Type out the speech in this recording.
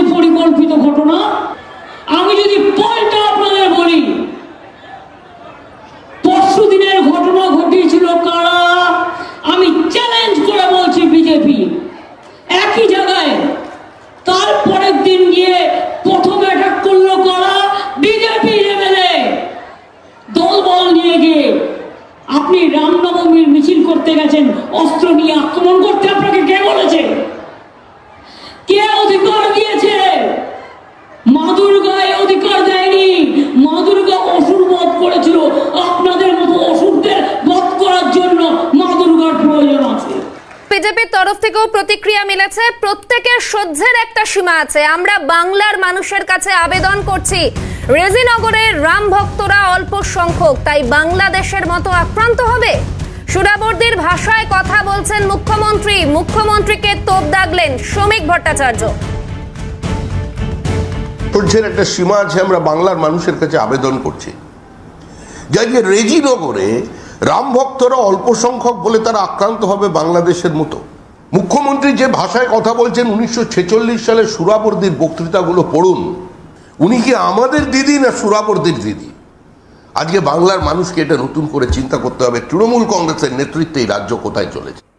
আমাদের পরিকল্পিত ঘটনা, আমি যদি পাল্টা আপনাদের বলি, পরশু দিনের ঘটনা ঘটিয়েছিল কারা? আমি চ্যালেঞ্জ করে বলছি বিজেপি একই জায়গায় তারপরের দিন গিয়ে প্রথম অ্যাটাক করল কারা? বিজেপি এমএলএ দলবল নিয়ে গিয়ে, আপনি রামনবমীর মিছিল করতে গেছেন, অস্ত্র নিয়ে আক্রমণ করতে আপনাকে কে বলেছে? কে অধিকার বিজেপির তরফ থেকেও প্রতিক্রিয়া মিলেছে। প্রত্যেকের সহ্যের একটা সীমা আছে। আমরা বাংলার মানুষের কাছে আবেদন করছি রেজিনগরের রাম ভক্তরা অল্প সংখ্যক, তাই বাংলাদেশের মতো আক্রান্ত হবে? সুরাবর্দির ভাষায় কথা বলছেন মুখ্যমন্ত্রী। মুখ্যমন্ত্রীকে তোপ দাগলেন শ্রমিক ভট্টাচার্য। সহ্যের একটা সীমা আছে, আমরা বাংলার মানুষের কাছে আবেদন করছি। যা যে রেজিনগরে রাম ভক্তরা অল্প সংখ্যক বলে তারা আক্রান্ত হবে বাংলাদেশের মতো। মুখ্যমন্ত্রী যে ভাষায় কথা বলছেন, উনিশশো ছেচল্লিশ সালে সুরাবর্দির বক্তৃতাগুলো পড়ুন। উনি কি আমাদের দিদি না সুরাবর্দির দিদি? আজকে বাংলার মানুষকে এটা নতুন করে চিন্তা করতে হবে। তৃণমূল কংগ্রেসের নেতৃত্বে এই রাজ্য কোথায় চলেছে?